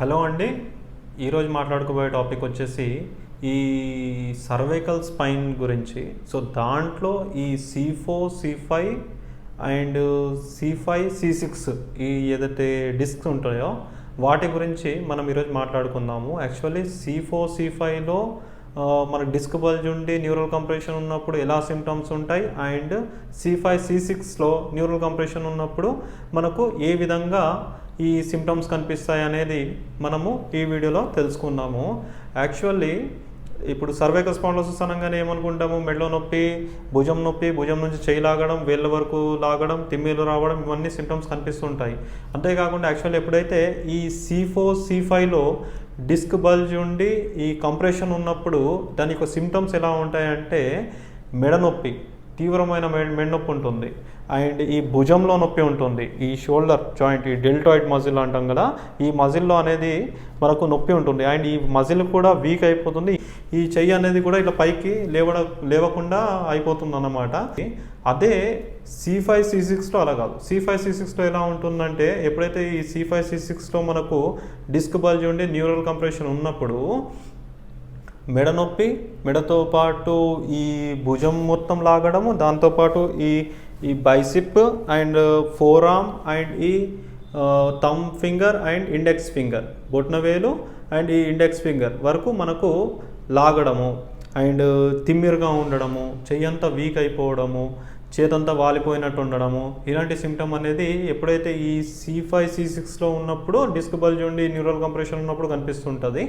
Hello అండి. ఈరోజు మాట్లాడుకోబోయే topic వచ్చేసి ఈ సర్వైకల్ స్పైన్ గురించి. సో దాంట్లో ఈ C four C five and C five C six ఈ ఏదైతే డిస్క్స్ ఉంటాయో వాటి గురించి మనం ఈరోజు మాట్లాడుకుందాము. యాక్చువల్లీ సి ఫోర్ సి ఫైవ్లో మన డిస్క్ బల్జ్ ఉండి న్యూరల్ కంప్రెషన్ ఉన్నప్పుడు ఎలా సిమ్టమ్స్ ఉంటాయి అండ్ సి ఫైవ్ సి సిక్స్లో న్యూరల్ కంప్రెషన్ ఉన్నప్పుడు మనకు ఏ విధంగా ఈ సిమ్టమ్స్ కనిపిస్తాయి అనేది మనము ఈ వీడియోలో తెలుసుకున్నాము. యాక్చువల్లీ ఇప్పుడు సర్వైకల్ స్పాండోసిస్ అనగానే ఏమనుకుంటాము? మెడలో నొప్పి భుజం నొప్పి భుజం నుంచి చేయి లాగడం వేళ్ళ వరకు లాగడం తిమ్మిలు రావడం ఇవన్నీ సిమ్టమ్స్ కనిపిస్తుంటాయి. అంతేకాకుండా యాక్చువల్లీ ఎప్పుడైతే ఈ సి ఫోర్ సి ఫైవ్లో డిస్క్ బల్జ్ ఉండి ఈ కంప్రెషన్ ఉన్నప్పుడు దాని యొక్క సిమ్టమ్స్ ఎలా ఉంటాయంటే మెడ నొప్పి. తీవ్రమైన మెడ నొప్పి ఉంటుంది. అండ్ ఈ భుజంలో నొప్పి ఉంటుంది. ఈ షోల్డర్ జాయింట్ ఈ డెల్టాయిడ్ మజిల్ అంటాం కదా ఈ మజిల్లో అనేది మనకు నొప్పి ఉంటుంది. అండ్ ఈ మజిల్ కూడా వీక్ అయిపోతుంది. ఈ చెయ్యి అనేది కూడా ఇట్లా పైకి లేవడ లేవకుండా అయిపోతుంది అన్నమాట అదే సి ఫైవ్ సి సిక్స్లో అలా కాదు. సి ఫైవ్ సి సిక్స్లో ఎలా ఉంటుందంటే ఎప్పుడైతే ఈ సి ఫైవ్ సి సిక్స్లో మనకు డిస్క్ బల్జ్ ఉండి న్యూరల్ కంప్రెషన్ ఉన్నప్పుడు మెడ నొప్పి మెడతో పాటు ఈ భుజం మొత్తం లాగడము దాంతోపాటు ఈ ఈ bicep and forearm and ఈ thumb finger and index finger. బొట్నవేలు and ఈ ఇండెక్స్ ఫింగర్ వరకు మనకు లాగడము అండ్ తిమ్మిరుగా ఉండడము చెయ్యంతా వీక్ అయిపోవడము చేతంతా వాలిపోయినట్టు ఉండడము. ఇలాంటి సిమ్టమ్ అనేది ఎప్పుడైతే ఈ సి ఫైవ్ సి సిక్స్లో ఉన్నప్పుడు డిస్క్ బల్జ్ ఉండి న్యూరల్ కంప్రెషన్ ఉన్నప్పుడు కనిపిస్తుంటుంది.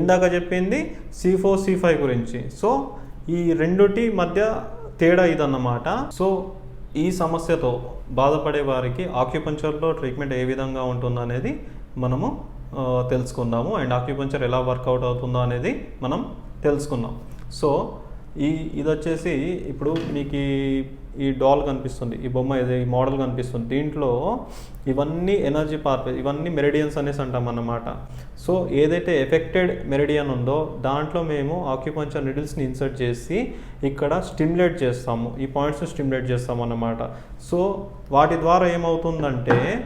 ఇందాక చెప్పింది సి ఫోర్ సి ఫైవ్ గురించి. సో ఈ రెండుటి మధ్య తేడా ఇదన్నమాట. సో ఈ సమస్యతో బాధపడే వారికి ఆక్యుపంచర్లో ట్రీట్మెంట్ ఏ విధంగా ఉంటుందో అనేది మనము తెలుసుకుందాము. అండ్ ఆక్యుపంచర్ ఎలా వర్కౌట్ అవుతుందో అనేది మనం తెలుసుకుందాం. సో ఈ ఇది వచ్చేసి ఇప్పుడు మీకు ఈ- డాల్ కనిపిస్తుంది ఈ బొమ్మ ఇది ఈ మోడల్ కనిపిస్తుంది. దీంట్లో ఇవన్నీ ఎనర్జీ పార్ట్ ఇవన్నీ మెరిడియన్స్ అనేసి అంటాం అన్నమాట. సో ఏదైతే ఎఫెక్టెడ్ మెరిడియన్ ఉందో దాంట్లో మేము ఆక్యుపంచర్ నిడిల్స్ని ఇన్సర్ట్ చేసి ఇక్కడ స్టిమ్యులేట్ చేస్తాము. ఈ పాయింట్స్ని స్టిమ్యులేట్ చేస్తాం అన్నమాట సో వాటి ద్వారా ఏమవుతుందంటే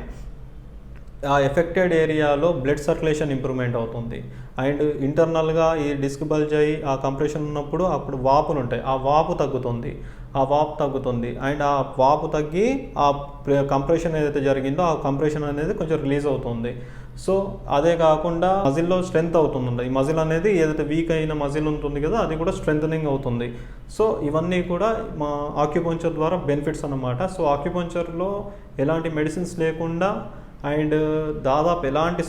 ఆ ఎఫెక్టెడ్ ఏరియాలో బ్లడ్ సర్క్యులేషన్ ఇంప్రూవ్మెంట్ అవుతుంది. అండ్ ఇంటర్నల్గా ఈ డిస్క్ బల్జ్ అయ్యి ఆ కంప్రెషన్ ఉన్నప్పుడు అప్పుడు వాపులు ఉంటాయి. ఆ వాపు తగ్గుతుంది. ఆ వాపు తగ్గుతుంది. అండ్ ఆ వాపు తగ్గి ఆ కంప్రెషన్ ఏదైతే జరిగిందో ఆ కంప్రెషన్ అనేది కొంచెం రిలీజ్ అవుతుంది. సో అదే కాకుండా మజిల్లో స్ట్రెంత్ అవుతుంది ఈ మజిల్ అనేది ఏదైతే వీక్ అయిన మజిల్ ఉంటుంది కదా అది కూడా స్ట్రెంథనింగ్ అవుతుంది. సో ఇవన్నీ కూడా మా ఆక్యుపంచర్ ద్వారా బెనిఫిట్స్ అన్నమాట. సో ఆక్యుపంచర్లో ఎలాంటి మెడిసిన్స్ లేకుండా అండ్ దాదాపు ఎలాంటి